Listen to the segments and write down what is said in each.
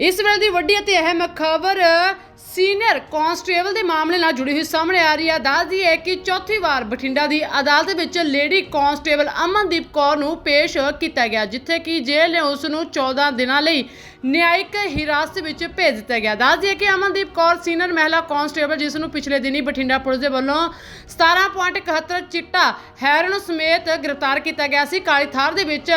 ਇਸ ਵੇਲੇ ਦੀ ਵੱਡੀ ਅਤੇ ਅਹਿਮ ਖਬਰ ਸੀਨੀਅਰ ਕਾਂਸਟੇਬਲ ਦੇ ਮਾਮਲੇ ਨਾਲ ਜੁੜੀ ਹੋਈ ਸਾਹਮਣੇ ਆ ਰਹੀ ਹੈ। ਦੱਸਦੀ ਹੈ ਕਿ ਚੌਥੀ ਵਾਰ ਬਠਿੰਡਾ ਦੀ ਅਦਾਲਤ ਵਿੱਚ ਲੇਡੀ ਕਾਂਸਟੇਬਲ ਅਮਨਦੀਪ ਕੌਰ ਨੂੰ ਪੇਸ਼ ਕੀਤਾ ਗਿਆ, ਜਿੱਥੇ ਕਿ ਜੇਲ੍ਹ ਨੇ ਉਸ ਨੂੰ 14 ਦਿਨਾਂ ਲਈ ਨਿਆਇਕ ਹਿਰਾਸਤ ਵਿੱਚ ਭੇਜ ਦਿੱਤਾ ਗਿਆ। ਦੱਸਦੀ ਹੈ ਕਿ ਅਮਨਦੀਪ ਕੌਰ ਸੀਨੀਅਰ ਮਹਿਲਾ ਕਾਂਸਟੇਬਲ, ਜਿਸ ਨੂੰ ਪਿਛਲੇ ਦਿਨੀ ਬਠਿੰਡਾ ਪੁਲਿਸ ਦੇ ਵੱਲੋਂ 17.71 ਚਿੱਟਾ ਹੈਰਨ ਸਮੇਤ ਗ੍ਰਿਫਤਾਰ ਕੀਤਾ ਗਿਆ ਸੀ। ਕਾਲੀ ਥਾਰ ਦੇ ਵਿੱਚ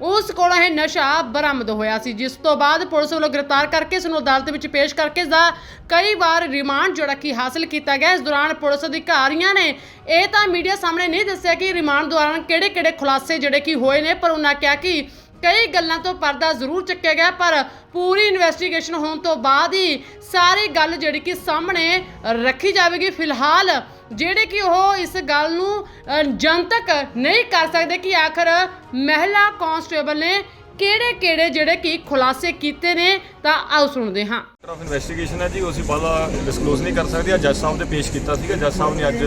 ਉਸ ਕੋਲ ਇਹ ਨਸ਼ਾ ਬਰਾਮਦ ਹੋਇਆ ਸੀ, ਜਿਸ ਤੋਂ ਬਾਅਦ ਪੁਲਿਸ ਵੱਲੋਂ ਗ੍ਰਿਫਤਾਰ ਕਰਕੇ ਇਸ ਨੂੰ ਅਦਾਲਤ ਵਿੱਚ ਪੇਸ਼ ਕਰਕੇ ਇਸ ਦਾ ਕਈ ਵਾਰ ਰਿਮਾਂਡ ਜਿਹੜਾ ਕਿ ਹਾਸਲ ਕੀਤਾ ਗਿਆ, ਇਸ ਦੌਰਾਨ ਪੁਲਿਸ ਅਧਿਕਾਰੀਆਂ ਨੇ ਇਹ ਤਾਂ ਮੀਡੀਆ ਸਾਹਮਣੇ ਨਹੀਂ ਦੱਸਿਆ ਕਿ ਰਿਮਾਂਡ ਦੌਰਾਨ ਕਿਹੜੇ-ਕਿਹੜੇ ਖੁਲਾਸੇ ਜਿਹੜੇ ਕਿ ਹੋਏ ਨੇ, ਪਰ ਉਹਨਾਂ ਕਿਹਾ ਕਿ ਕਈ ਗੱਲਾਂ ਤੋਂ ਪਰਦਾ ਜ਼ਰੂਰ ਚੱਕਿਆ ਗਿਆ, ਪਰ ਪੂਰੀ ਇਨਵੈਸਟੀਗੇਸ਼ਨ ਹੋਣ ਤੋਂ ਬਾਅਦ ਹੀ ਸਾਰੀ ਗੱਲ ਜਿਹੜੀ ਕਿ ਸਾਹਮਣੇ ਰੱਖੀ ਜਾਵੇਗੀ। ਫਿਲਹਾਲ ਜਿਹੜੇ ਕਿ ਉਹ ਇਸ ਗੱਲ ਨੂੰ ਜਨਤਕ ਨਹੀਂ ਕਰ ਸਕਦੇ ਕਿ ਆਖਰ ਮਹਿਲਾ ਕਾਂਸਟੇਬਲ ਨੇ ਕਿਹੜੇ-ਕਿਹੜੇ ਜਿਹੜੇ ਕਿ ਖੁਲਾਸੇ ਕੀਤੇ ਨੇ, ਤਾਂ ਆਓ ਸੁਣਦੇ ਹਾਂ। ਆਫ ਇਨਵੈਸਟੀਗੇਸ਼ਨ ਹੈ ਜੀ ਉਹ ਅਸੀਂ ਬਾਲਾ ਡਿਸਕਲੋਜ਼ ਨਹੀਂ ਕਰ ਸਕਦੇ। ਆ ਜੱਜ ਸਾਹਿਬ ਨੇ ਪੇਸ਼ ਕੀਤਾ ਸੀਗਾ। ਜੱਜ ਸਾਹਿਬ ਨੇ ਅੱਜ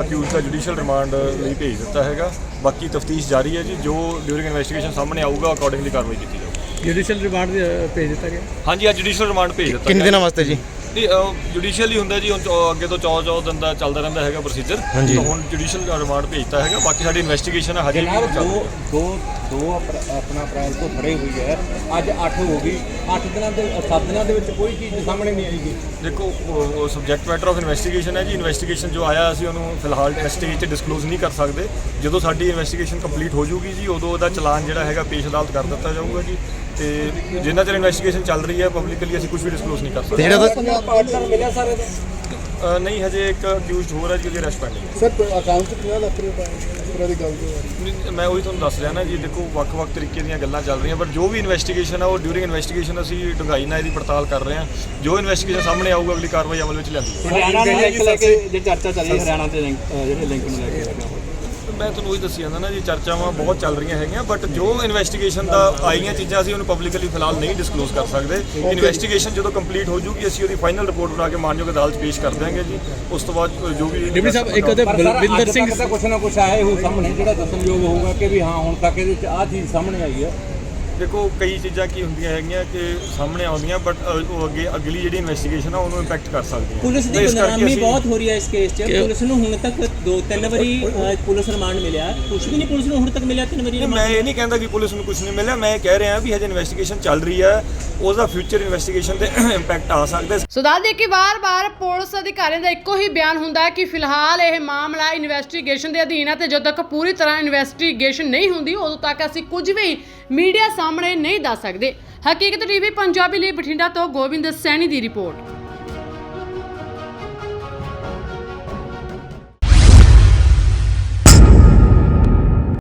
ਅਕਿਊਜ਼ ਦਾ ਜੁਡੀਸ਼ੀਅਲ ਰਿਮਾਂਡ ਲਈ ਭੇਜ ਦਿੱਤਾ ਹੈਗਾ। ਬਾਕੀ ਤਫਤੀਸ਼ ਜਾਰੀ ਹੈ ਜੀ। ਜੋ ਡਿਊਰਿੰਗ ਇਨਵੈਸਟੀਗੇਸ਼ਨ ਸਾਹਮਣੇ ਆਊਗਾ ਅਕੋਰਡਿੰਗਲੀ ਕਾਰਵਾਈ ਕੀਤੀ ਜਾਊਗੀ। ਜੁਡੀਸ਼ੀਅਲ ਰਿਮਾਂਡ ਭੇਜ ਦਿੱਤਾ ਗਿਆ। ਹਾਂਜੀ ਅੱਜ ਜੁਡੀਸ਼ੀਅਲ ਰਿਮਾਂਡ ਭੇਜ ਦਿੱਤਾ ਕਿੰਨੇ ਦਿਨਾਂ ਵਾਸਤੇ ਜੀ? ਨਹੀਂ ਜੁਡੀਸ਼ੀਅਲ ਹੀ ਹੁੰਦਾ ਜੀ ਹੁਣ ਚੌ- ਅੱਗੇ ਤੋਂ 14 14 ਦਿਨ ਦਾ ਚੱਲਦਾ ਰਹਿੰਦਾ ਹੈਗਾ ਪ੍ਰੋਸੀਜਰ। ਤਾਂ ਹੁਣ ਜੁਡੀਸ਼ੀਅਲ ਰਿਮਾਂਡ ਭੇਜਤਾ ਹੈਗਾ ਬਾਕੀ ਸਾਡੀ ਇਨਵੈਸਟੀਗੇਸ਼ਨ ਹੈ ਹਜੇ ਵੀ ਚੱਲ ਰਹੀ ਦੋ ਹੈ। ਦੋ ਦੋ ਆਪਣਾ ਅਪ੍ਰੈਲ ਤੋਂ ਫੜੇ ਹੋਈ ਹੈ। ਅੱਜ 8 ਹੋ ਗਈ। 8 ਦਿਨਾਂ ਦੇ 7 ਦਿਨਾਂ ਦੇ ਵਿੱਚ ਕੋਈ ਚੀਜ਼ ਸਾਹਮਣੇ ਨਹੀਂ ਆਈਗੀ ਦੇਖੋ ਉਹ- ਸਬਜੈਕਟ ਮੈਟਰ ਆਫ ਇਨਵੈਸਟੀਗੇਸ਼ਨ ਹੈ ਜੀ। ਇਨਵੈਸਟੀਗੇਸ਼ਨ ਜੋ ਆਇਆ ਅਸੀਂ ਉਹਨੂੰ ਫਿਲਹਾਲ ਸਟੇਜ ਤੇ ਡਿਸਕਲੋਜ਼ ਨਹੀਂ ਕਰ ਸਕਦੇ। ਜਦੋਂ ਸਾਡੀ ਇਨਵੈਸਟੀਗੇਸ਼ਨ ਕੰਪਲੀਟ ਹੋ ਜਾਊਗੀ ਜੀ ਉਦੋਂ ਉਹਦਾ ਚਲਾਨ ਜਿਹੜਾ ਹੈਗਾ ਪੇਸ਼ ਅਦਾਲਤ ਕਰ ਦਿੱਤਾ ਜਾਊਗਾ ਜੀ। ਤੇ ਜਿੰਨਾ ਚਿਰ ਇਨਵੈਸਟੀਗੇਸ਼ਨ ਚੱਲ ਰਹੀ ਹੈ ਪਬਲਿਕਲੀ ਅਸੀਂ ਕੁਝ ਵੀ ਡਿਸਕਲੋਜ਼ ਨਹੀਂ ਕਰ ਸਕਦੇ। ਪਾਰਟਨਰ ਮਿਲਿਆ ਸਾਰੇ ਦਾ? ਅ, ਨਹੀਂ ਹਜੇ ਇੱਕ ਅਕਿਊਜ਼ਡ ਹੋਰ ਹੈ ਜੀ ਉਹਦੀ ਅਰੈਸਟ ਪੈਂਡਿੰਗ ਹੈ। ਸਰ ਅਕਾਊਂਟ 'ਚ 50 ਲੱਖ ਰੁਪਏ ਦੀ ਗੱਲ ਰਹੀ ਨਹੀਂ, ਮੈਂ ਉਹੀ ਤੁਹਾਨੂੰ ਦੱਸ ਰਿਹਾ ਨਾ ਜੀ ਦੇਖੋ ਵੱਖ-ਵੱਖ ਤਰੀਕੇ ਦੀਆਂ ਗੱਲਾਂ ਚੱਲ ਰਹੀਆਂ ਪਰ ਜੋ ਵੀ ਇਨਵੈਸਟੀਗੇਸ਼ਨ ਆ ਉਹ ਡਿਊਰਿੰਗ ਇਨਵੈਸਟੀਗੇਸ਼ਨ ਅਸੀਂ ਡੂੰਘਾਈ ਨਾਲ ਇਹਦੀ ਪੜਤਾਲ ਕਰ ਰਹੇ ਹਾਂ। ਜੋ ਇਨਵੈਸਟੀਗੇਸ਼ਨ ਸਾਹਮਣੇ ਆਊਗਾ ਅਗਲੀ ਕਾਰਵਾਈ ਅਮਲ ਵਿੱਚ ਲਿਆਂਦੀ ਜਾਊਗੀ ਹਰਿਆਣਾ ਨੂੰ ਲਿੰਕ ਲੈ ਕੇ ਜੇ ਚਰਚਾ ਚੱਲ ਰਹੀ ਹੈ ਹਰਿਆਣਾ ਦੇ ਲਿੰਕ ਜਿਹੜੇ ਲਿੰਕ ਨੂੰ ਲੈ ਕੇ। ਮੈਂ ਤੁਹਾਨੂੰ ਉਹੀ ਦੱਸੀ ਜਾਂਦਾ ਨਾ ਜੀ ਚਰਚਾਵਾਂ ਬਹੁਤ ਚੱਲ ਰਹੀਆਂ ਹੈਗੀਆਂ ਬਟ ਜੋ ਇਨਵੈਸਟੀਗੇਸ਼ਨ ਦਾ ਆਈਆਂ ਚੀਜ਼ਾਂ ਅਸੀਂ ਉਹਨੂੰ ਪਬਲਿਕਲੀ ਫਿਲਹਾਲ ਨਹੀਂ ਡਿਸਕਲੋਜ਼ ਕਰ ਸਕਦੇ। ਇਨਵੈਸਟੀਗੇਸ਼ਨ ਜਦੋਂ ਕੰਪਲੀਟ ਹੋ ਜੂਗੀ ਅਸੀਂ ਉਹਦੀ ਫਾਈਨਲ ਰਿਪੋਰਟ ਬਣਾ ਕੇ ਮਾਨਯੋਗ ਅਦਾਲਤ 'ਚ ਪੇਸ਼ ਕਰ ਦਿਆਂਗੇ ਜੀ। ਉਸ ਤੋਂ ਬਾਅਦ ਜੋ ਵੀ ਡਿਪਟੀ ਸਾਹਿਬ ਇੱਕ ਸਰ ਬਲਵਿੰਦਰ ਸਿੰਘ ਤਾਂ ਕੁਛ ਨਾ ਕੁਛ ਆਇਆ ਹੋ ਸਾਹਮਣੇ ਜਿਹੜਾ ਦੱਸਣਯੋਗ ਹੋਊਗਾ ਕਿ ਵੀ ਹਾਂ ਹੁਣ ਤੱਕ ਇਹਦੇ ਵਿੱਚ ਆਹ ਚੀਜ਼ ਸਾਹਮਣੇ ਆਈ ਹੈ। ਦੇਖੋ ਕਈ ਚੀਜ਼ਾਂ ਕੀ ਹੁੰਦੀਆਂ ਹੈਗੀਆਂ ਕਿ ਸਾਹਮਣੇ ਆਉਂਦੀਆਂ ਬਟ ਉਹ ਅੱਗੇ ਅਗਲੀ ਜਿਹੜੀ ਇਨਵੈਸਟੀਗੇਸ਼ਨ ਆ ਉਹਨੂੰ ਇੰਪੈਕਟ ਕਰ ਸਕਦੀ ਹੈ ਪੁਲਿਸ ਦੀ ਬਦਨਾਮੀ ਬਹੁਤ ਹੋ ਰਹੀ ਹੈ ਇਸ ਕੇਸ 'ਚ। ਪੁਲਿਸ ਨੂੰ ਹੁਣ ਤੱਕ ਦੋ ਤਿੰਨ ਵਾਰੀ ਪੁਲਿਸ ਰਿਮਾਂਡ ਮਿਲਿਆ। ਕੁਝ ਵੀ ਨਹੀਂ ਪੁਲਿਸ ਨੂੰ ਹੁਣ ਤੱਕ ਮਿਲਿਆ ਤਿੰਨ ਵਾਰੀ ਮੈਂ ਇਹ ਨਹੀਂ ਕਹਿੰਦਾ ਕਿ ਪੁਲਿਸ ਨੂੰ ਕੁਝ ਨਹੀਂ ਮਿਲਿਆ। ਮੈਂ ਇਹ ਕਹਿ ਰਿਹਾ ਵੀ ਹਜੇ ਇਨਵੈਸਟੀਗੇਸ਼ਨ ਚੱਲ ਰਹੀ ਹੈ। ਉਹਦਾ ਫਿਊਚਰ ਇਨਵੈਸਟੀਗੇਸ਼ਨ ਤੇ ਇੰਪੈਕਟ ਆ ਸਕਦਾ ਹੈ। ਸੋ ਦੱਸਦੇ ਕਿ ਵਾਰ-ਵਾਰ ਪੁਲਿਸ ਅਧਿਕਾਰੀਆਂ ਦਾ ਇੱਕੋ ਹੀ ਬਿਆਨ ਹੁੰਦਾ ਹੈ ਕਿ ਫਿਲਹਾਲ ਇਹ ਮਾਮਲਾ ਇਨਵੈਸਟੀਗੇਸ਼ਨ ਦੇ ਅਧੀਨ ਹੈ ਤੇ ਜਦੋਂ ਤੱਕ ਪੂਰੀ ਤਰ੍ਹਾਂ ਇਨਵੈਸਟੀਗੇਸ਼ਨ ਨਹੀਂ ਹੁੰਦੀ ਉਦੋਂ ਤੱਕ ਅਸੀਂ ਕੁਝ ਵੀ ਮੀਡੀਆ ਸਾਹਮਣੇ ਨਹੀਂ ਦੱਸ ਸਕਦੇ। ਹਕੀਕਤ ਟੀਵੀ ਪੰਜਾਬੀ ਲਈ ਬਠਿੰਡਾ ਤੋਂ ਗੋਬਿੰਦ ਸੈਣੀ ਦੀ ਰਿਪੋਰਟ।